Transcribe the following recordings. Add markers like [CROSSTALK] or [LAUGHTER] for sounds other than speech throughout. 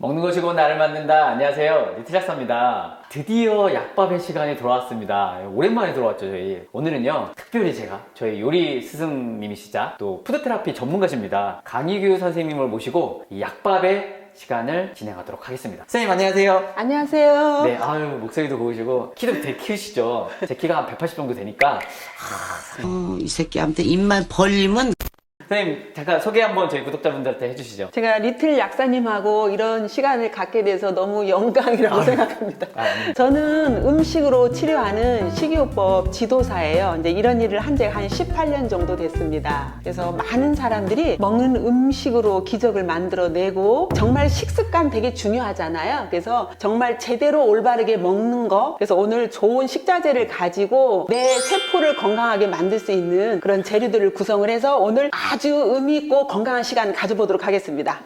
먹는 것이 곧 나를 만든다. 안녕하세요. 리틀작사입니다. 드디어 약밥의 시간이 돌아왔습니다. 오랜만에 들어왔죠, 저희. 오늘은요, 특별히 제가 저희 요리 스승님이시자 또 푸드테라피 전문가십니다. 강희규 선생님을 모시고 이 약밥의 시간을 진행하도록 하겠습니다. 선생님, 안녕하세요. 안녕하세요. 네, 아유, 목소리도 고우시고, 키도 되게 키우시죠? 제 키가 한 180 정도 되니까. 어, 이 새끼한테 입만 벌리면 선생님, 잠깐 소개 한번 저희 구독자분들한테 해주시죠. 제가 리틀 약사님하고 이런 시간을 갖게 돼서 너무 영광이라고 생각합니다. 아, 네. 저는 음식으로 치료하는 식이요법 지도사예요. 이제 이런 일을 한 지가 한 18년 정도 됐습니다. 그래서 많은 사람들이 먹는 음식으로 기적을 만들어내고 정말 식습관 되게 중요하잖아요. 그래서 정말 제대로 올바르게 먹는 거. 그래서 오늘 좋은 식자재를 가지고 내 세포를 건강하게 만들 수 있는 그런 재료들을 구성을 해서 오늘 아주 의미 있고 건강한 시간 가져보도록 하겠습니다.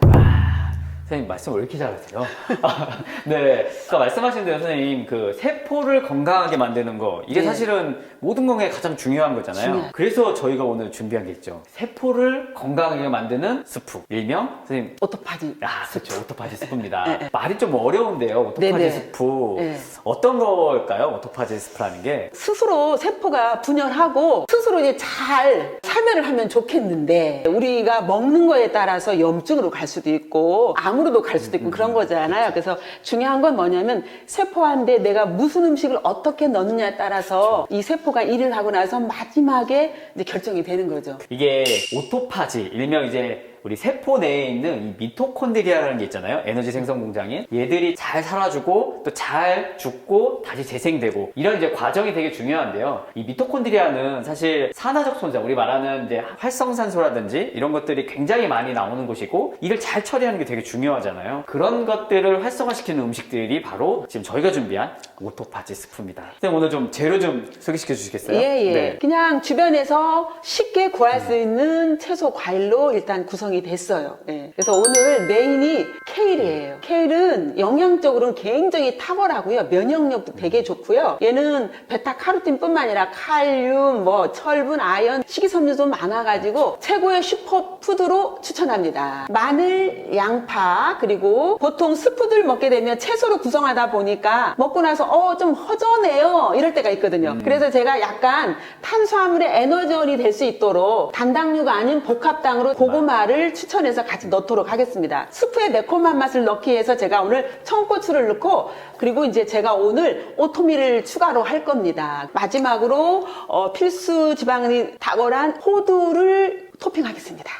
선생님 말씀 왜 이렇게 잘하세요? [LAUGHS] 네, 아까 말씀하신 대로 선생님 그 세포를 건강하게 만드는 거 이게 네. 사실은 모든 건강에 가장 중요한 거잖아요. 중요하죠. 그래서 저희가 오늘 준비한 게 있죠. 세포를 건강하게 만드는 스프. 일명 선생님 오토파지. 아, 그렇죠. 오토파지 스프입니다. 네, 네. 말이 좀 어려운데요. 오토파지 네, 네. 스프. 네. 어떤 걸까요? 오토파지 스프라는 게. 스스로 세포가 분열하고 스스로 이제 잘 참여를 하면 좋겠는데 우리가 먹는 거에 따라서 염증으로 갈 수도 있고 암으로도 갈 수도 있고 그런 거잖아요. 그래서 중요한 건 뭐냐면 세포한테 내가 무슨 음식을 어떻게 넣느냐에 따라서 이 세포가 일을 하고 나서 마지막에 이제 결정이 되는 거죠. 이게 오토파지, 일명 이제 우리 세포 내에 있는 이 미토콘드리아라는 게 있잖아요. 에너지 생성 공장인. 얘들이 잘 살아주고 또 잘 죽고 다시 재생되고 이런 이제 과정이 되게 중요한데요. 이 미토콘드리아는 사실 산화적 손상, 우리 말하는 이제 활성산소라든지 이런 것들이 굉장히 많이 나오는 곳이고 이걸 잘 처리하는 게 되게 중요하잖아요. 그런 것들을 활성화시키는 음식들이 바로 지금 저희가 준비한 오토파지 스프입니다. 선생님 오늘 좀 재료 좀 소개시켜 주시겠어요? 예, 예. 네. 그냥 주변에서 쉽게 구할 수 있는 채소 과일로 일단 구성 이 됐어요. 예. 그래서 오늘 메인이 케일이에요. 케일은 영양적으로는 굉장히 탁월하고요. 면역력도 되게 좋고요. 얘는 베타카로틴뿐만 아니라 칼륨, 뭐 철분, 아연, 식이섬유도 많아가지고 최고의 슈퍼푸드로 추천합니다. 마늘, 양파, 그리고 보통 스프들 먹게 되면 채소로 구성하다 보니까 먹고 나서 어, 좀 허전해요. 이럴 때가 있거든요. 그래서 제가 약간 탄수화물의 에너지원이 될 수 있도록 단당류가 아닌 복합당으로 고구마를 추천해서 같이 넣도록 하겠습니다. 스프에 매콤한 맛을 넣기 위해서 제가 오늘 청고추를 넣고 그리고 이제 제가 오늘 오토밀을 추가로 할 겁니다. 마지막으로 어, 필수 지방이 탁월한 호두를 토핑하겠습니다.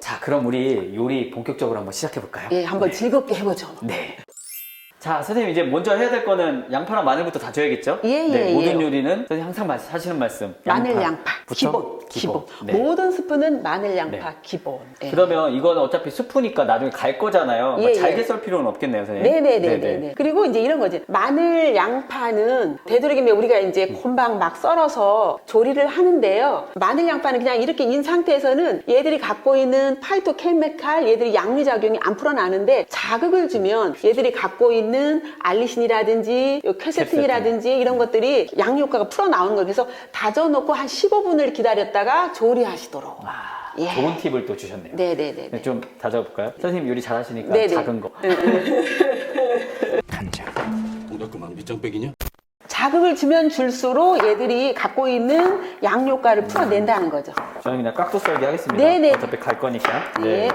자, 그럼 우리 요리 본격적으로 한번 시작해 볼까요? 예, 한번 즐겁게 해보죠. 네. 자, 선생님 이제 먼저 해야 될 거는 양파랑 마늘부터 다져야겠죠? 예, 네, 예, 모든 예. 요리는 선생님 항상 말- 하시는 말씀. 마늘 양파, 양파 부터 기본 기본 네. 모든 스프는 마늘 양파 네. 기본 예. 그러면 이거는 어차피 수프니까 나중에 갈 거잖아요. 막 예, 잘게 예. 썰 필요는 없겠네요, 선생님. 네네네네. 그리고 이제 이런 거지. 마늘, 양파는 되도록이면 우리가 이제 곰방 막 썰어서 조리를 하는데요. 마늘, 양파는 그냥 이렇게 인 상태에서는 얘들이 갖고 있는 파이토케미칼, 얘들이 양리작용이 안 풀어나는데 자극을 주면 얘들이 갖고 있는 알리신이라든지 요 퀘세틴이라든지 이런 것들이 양효과가 풀어나오는 거예요. 그래서 다져놓고 한 15분을 기다렸다 가 조리하시도록. 아, 예. 좋은 팁을 또 주셨네요. 네네네. 네, 좀 다져볼까요? 선생님 요리 잘하시니까 네네. 작은 거. 동작 그만 밑장 빼기냐? 자극을 주면 줄수록 얘들이 갖고 있는 양효과를 풀어낸다는 거죠. 저는 그냥 깍두 썰기 하겠습니다. 네네. 어차피 갈 거니까. 예.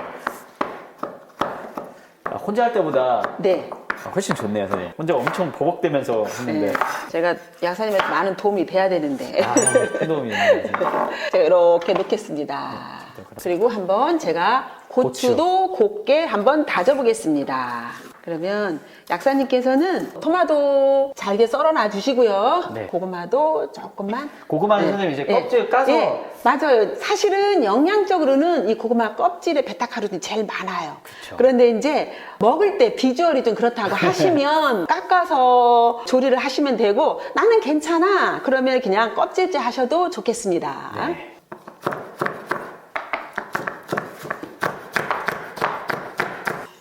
아, 혼자 할 때보다 네. 훨씬 좋네요, 선생님. 혼자 엄청 버벅대면서 했는데. 네. 제가 약사님한테 많은 도움이 돼야 되는데. 아, 큰 도움이 있네요. 선생님. 제가 이렇게 놓겠습니다. 그리고 한번 제가 고추도 곱게 한번 다져보겠습니다. 그러면 약사님께서는 토마토 잘게 썰어놔 주시고요. 네. 고구마도 조금만. 고구마는 선생님 이제 껍질 까서 예, 맞아요. 사실은 영양적으로는 이 고구마 껍질에 베타카로틴이 제일 많아요. 그쵸. 그런데 이제 먹을 때 비주얼이 좀 그렇다고 하시면 [LAUGHS] 깎아서 조리를 하시면 되고 나는 괜찮아. 그러면 그냥 껍질째 하셔도 좋겠습니다. 네.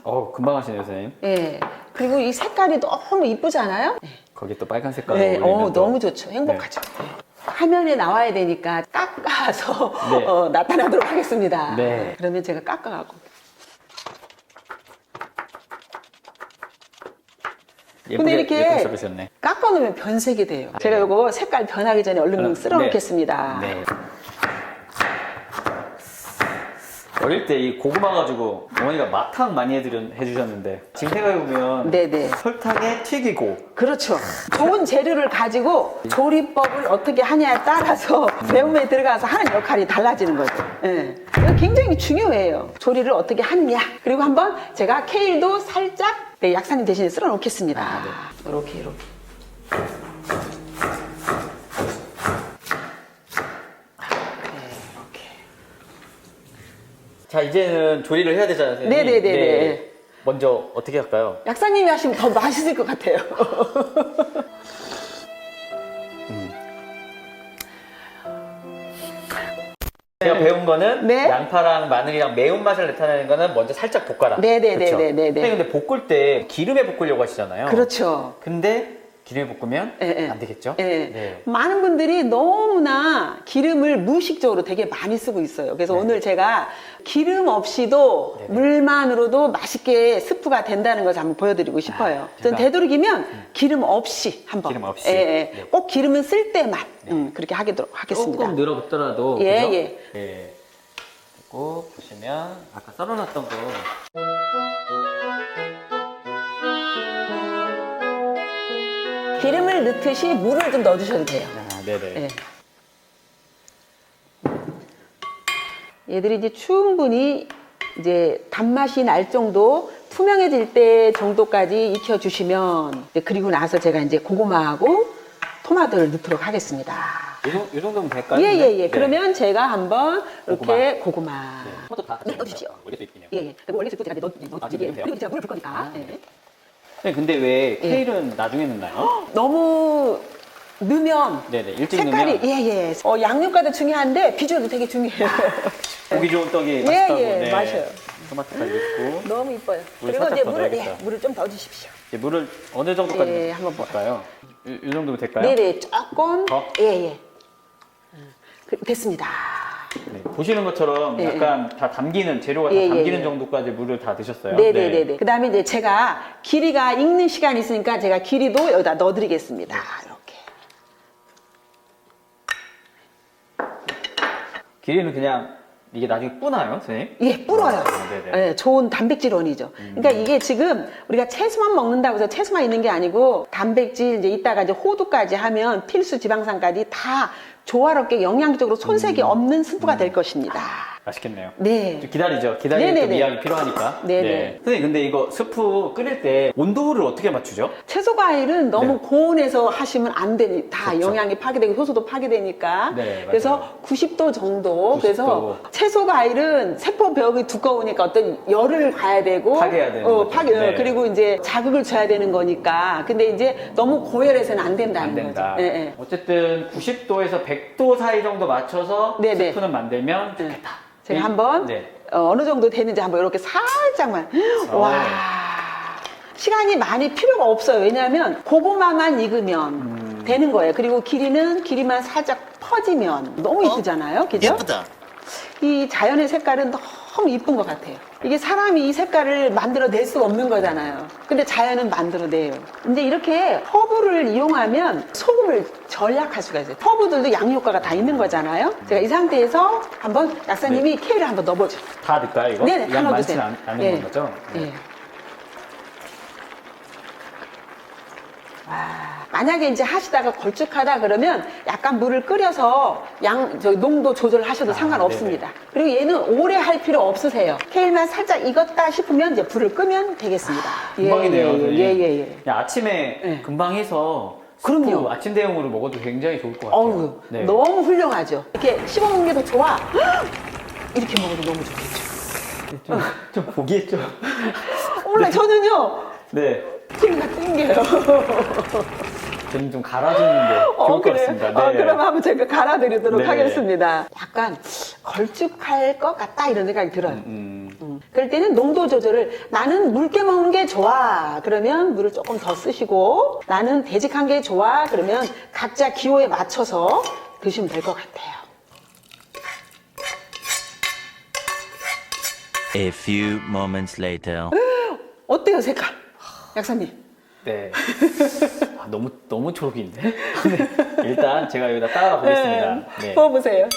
어 금방 하시네요, 선생님. 예. 그리고 이 색깔이 너무 이쁘잖아요. 거기 또 빨간 색깔 네, 어울리면 어, 또- 너무 좋죠. 행복하죠. 화면에 나와야 되니까 깎아서 [LAUGHS] 네. 어, 나타나도록 하겠습니다. 네. 그러면 제가 깎아가고. 예쁘게, 이렇게 예쁘게 썰으셨네. 깎아놓으면 변색이 돼요. 제가 이거 색깔 변하기 전에 얼른 네. 쓸어 놓겠습니다. 네. 어릴 때 이 고구마 가지고 어머니가 마탕 많이 해드려, 해주셨는데 지금 생각해보면 네네. 설탕에 튀기고 그렇죠. 좋은 재료를 가지고 조리법을 어떻게 하냐에 따라서 배움에 들어가서 하는 역할이 달라지는 거죠. 예. 이거 굉장히 중요해요. 조리를 어떻게 하느냐. 그리고 한번 제가 케일도 살짝 네, 약사님 대신에 쓸어 놓겠습니다. 아, 이렇게 이렇게. 자 이제는 조리를 해야 되잖아요 선생님. 네네네네. 먼저 어떻게 할까요? 약사님이 하시면 더 맛있을 것 같아요. 제가 배운 거는 네. 양파랑 마늘이랑 매운맛을 나타내는 거는 먼저 살짝 볶아라 네네네네네네. 그렇죠? 선생님 근데 볶을 때 기름에 볶으려고 하시잖아요 그렇죠. 근데 기름에 볶으면 예, 예. 안 되겠죠? 예. 네. 많은 분들이 너무나 기름을 무의식적으로 되게 많이 쓰고 있어요. 그래서 네. 오늘 제가 기름 없이도 네 네. 물만으로도 맛있게 스프가 된다는 것을 한번 보여드리고 싶어요. 전 제가- 되도록이면 기름 없이 한번. 기름 없이. 예, 예. 네. 꼭 기름은 쓸 때만 음, 그렇게 하도록 하겠습니다. 조금 늘어붙더라도 예, 그죠? 예. 예. 그리고 보시면 아까 썰어놨던 거 기름을 넣듯이 물을 좀 넣어주셔도 돼요. 아, 네네 예. 얘들이 이제 충분히 이제 단맛이 날 정도 투명해질 때 정도까지 익혀주시면 이제 그리고 나서 제가 이제 고구마하고 토마토를 넣도록 하겠습니다. 이, 정- 이 정도면 될까요? 예 예 예. 네. 네. 그러면 제가 한번 이렇게 고구마. 네. 토마토 다 네, 넣어주십시오. 올릴 수 있군요 예, 예. 원래 제가 넣, 넣, 아, 예. 넣어도 돼요? 그리고 제가 물을 붓 거니까. 아, 예. 네. 네, 근데 왜 예. 케일은 나중에 넣나요? [GASPS] 너무 넣으면 네네 일찍 색깔이 넣으면 예예. 어, 양념가도 중요한데 비주얼도 되게 중요해요. [LAUGHS] 보기 좋은 떡이 예, 맛있다고 예, 네. 맞아요. 토마토 잘 넣고 [LAUGHS] 너무 이뻐요. 물 그리고 살짝 이제 더 물을 예, 넣어야겠다. 물을 좀 넣어주십시오. 이제 물을 어느 정도까지 예, 한번 봐- 볼까요? 이, 이 정도면 될까요? 네네 조금 더? 예예. 그, 됐습니다. 네, 보시는 것처럼 예, 약간 다 담기는 재료가 예, 예, 다 담기는 예. 정도까지 물을 다 드셨어요. 네네네 네. 그다음에 이제 제가 길이가 익는 시간이 있으니까 제가 길이도 여기다 넣어드리겠습니다. 이렇게. 길이는 그냥 이게 나중에 뿌나요, 선생님? 예, 불어요. 아, 네네. 예, 좋은 단백질원이죠. 그러니까 이게 지금 우리가 채소만 먹는다고 해서 채소만 있는 게 아니고 단백질 이제 이따가 이제 호두까지 하면 필수 지방산까지 다 조화롭게 영양적으로 손색이 없는 스프가 될 것입니다. 맛있겠네요. 네. 좀 기다리죠. 기다리는 또 네네네. 미학이 필요하니까. 네네. 선생님, 근데 이거 스프 끓일 때 온도를 어떻게 맞추죠? 채소 과일은 너무 네. 고온에서 하시면 안 되니 다 그렇죠. 영양이 파괴되고 효소도 파괴되니까 네, 맞아요. 그래서 90도 정도 90도. 그래서 채소 과일은 세포 벽이 두꺼우니까 어떤 열을 가야 되고 파괴해야 되는 어, 거죠. 파괴 네. 그리고 이제 자극을 줘야 되는 거니까 근데 이제 너무 고열해서는 안 된다는 안 된다. 거죠. 예, 예. 어쨌든 90도에서 100도 사이 정도 맞춰서 네네. 스프는 만들면 좋겠다. 제가 이- 한번 네. 어, 어느 정도 되는지 한번 이렇게 살짝만 어. 와 시간이 많이 필요가 없어요 왜냐하면 고구마만 익으면 음. 되는 거예요 그리고 길이는 길이만 살짝 퍼지면 너무 이쁘잖아요 그죠? 예쁘다. 이 자연의 색깔은 너무 이쁜 것 같아요. 이게 사람이 이 색깔을 만들어낼 수 없는 거잖아요. 근데 자연은 만들어내요. 이제 이렇게 허브를 이용하면 소금을 절약할 수가 있어요. 허브들도 양효과가 다 있는 거잖아요. 제가 이 상태에서 한번 약사님이 케일을 한번 넣어보죠. 다 넣을까요, 이거? 네네, 다 양 넣어주세요. 많지는 않, 않은 예. 거죠? 네. 예. 와, 만약에 이제 하시다가 걸쭉하다 그러면 약간 물을 끓여서 양, 저 농도 조절하셔도 아, 상관없습니다. 그리고 얘는 오래 할 필요 없으세요. 케일만 살짝 익었다 싶으면 이제 불을 끄면 되겠습니다. 금방이네요. 예, 선생님. 예, 예, 예. 그냥 아침에 예. 금방 해서 그럼요. 아침 대용으로 먹어도 굉장히 좋을 것 같아요. 어우, 네. 너무 훌륭하죠. 이렇게 씹어 먹는 게 더 좋아. [GASPS] 이렇게 먹어도 너무 좋겠죠. 좀, 좀 보기에 좀. [LAUGHS] 몰라, 저는요, 네. 피가 땡겨요. [LAUGHS] 저는 좀 갈아주는 게 좋을 어, 것 그래요? 같습니다. 어, 네. 그럼 한번 제가 갈아드리도록 네. 하겠습니다. 약간 걸쭉할 것 같다 이런 생각이 들어요. 음, 음. 그럴 때는 농도 조절을 나는 묽게 먹는 게 좋아 그러면 물을 조금 더 쓰시고 나는 되직한 게 좋아 그러면 각자 기호에 맞춰서 드시면 될 것 같아요. A few moments later. 어때요, 색깔? 약사님. 네. 아, 너무 너무 초록인데. 네. 일단 제가 여기다 따라 보겠습니다. 네. 먹어보세요.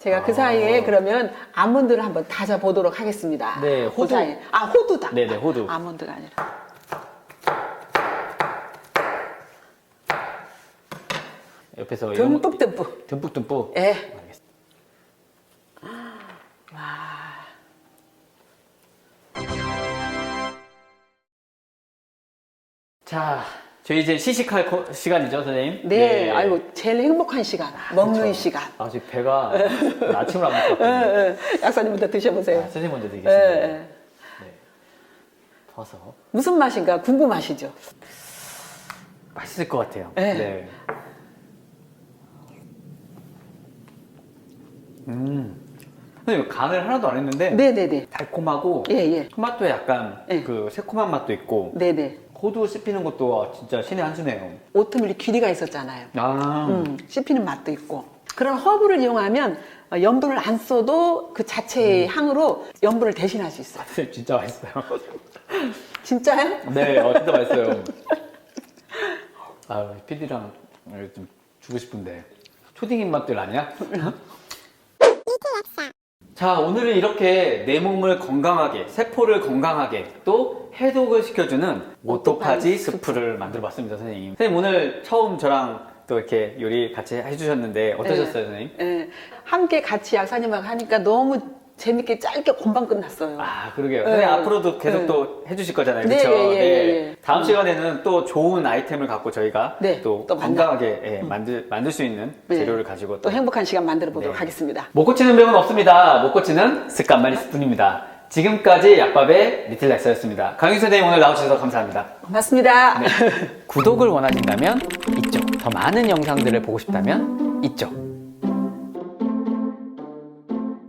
제가 그 사이에 그러면 아몬드를 한번 다져 보도록 하겠습니다. 네, 그 호두. 사이에. 아, 호두다. 네네, 호두. 아몬드가 아니라. 옆에서 듬뿍듬뿍. 듬뿍듬뿍. 예. 자, 저희 이제 시식할 거- 시간이죠, 선생님? 네, 아이고, 제일 행복한 시간. 먹는 그렇죠. 시간. 아, 지금 배가 아침을 안 [LAUGHS] 예, 먹었거든요. 예. 약사님부터 드셔보세요. 아, 선생님 먼저 예, 드리겠습니다. 예. 봐서 무슨 맛인가 궁금하시죠? 맛있을 것 같아요. 네. 네. 음. 선생님 간을 하나도 안 했는데 네네네. 달콤하고 예, 예. 토마토에 약간 예. 그 새콤한 맛도 있고 네네. 호두 씹히는 것도 아, 진짜 신의 한 수네요. 오트밀리 귀리가 있었잖아요. 아, 음, 씹히는 맛도 있고. 그런 허브를 이용하면 어, 염분을 안 써도 그 자체의 향으로 염분을 대신할 수 있어요. 선생님 진짜 맛있어요. [LAUGHS] 진짜요? 네, 어, 진짜 맛있어요. 아, PD랑 좀 주고 싶은데 초딩 입맛들 아니야? [LAUGHS] [LAUGHS] 자, 오늘은 이렇게 내 몸을 건강하게, 세포를 건강하게, 또 해독을 시켜주는 오토파지 스프를 만들어 봤습니다, 선생님. 선생님, 오늘 처음 저랑 또 이렇게 요리 같이 해주셨는데 어떠셨어요, 선생님? 예. 함께 같이 약사님하고 하니까 너무 재밌게 짧게 금방 끝났어요. 아, 그러게요. 네. 선생님, 앞으로도 계속 네. 또 해주실 거잖아요. 네, 그렇죠? 예, 예, 예. 다음 시간에는 또 좋은 아이템을 갖고 저희가 네, 또, 또 만나- 건강하게 예, 만들, 만들 수 있는 네. 재료를 가지고 또 행복한 시간 만들어 보도록 네. 하겠습니다. 못 고치는 병은 없습니다. 못 고치는 습관만 있을 뿐입니다. 지금까지 약밥의 리틀 렉서였습니다. 강윤 선생님 오늘 나와주셔서 감사합니다. 고맙습니다. 구독을 원하신다면 이쪽, 더 많은 영상들을 보고 싶다면 이쪽.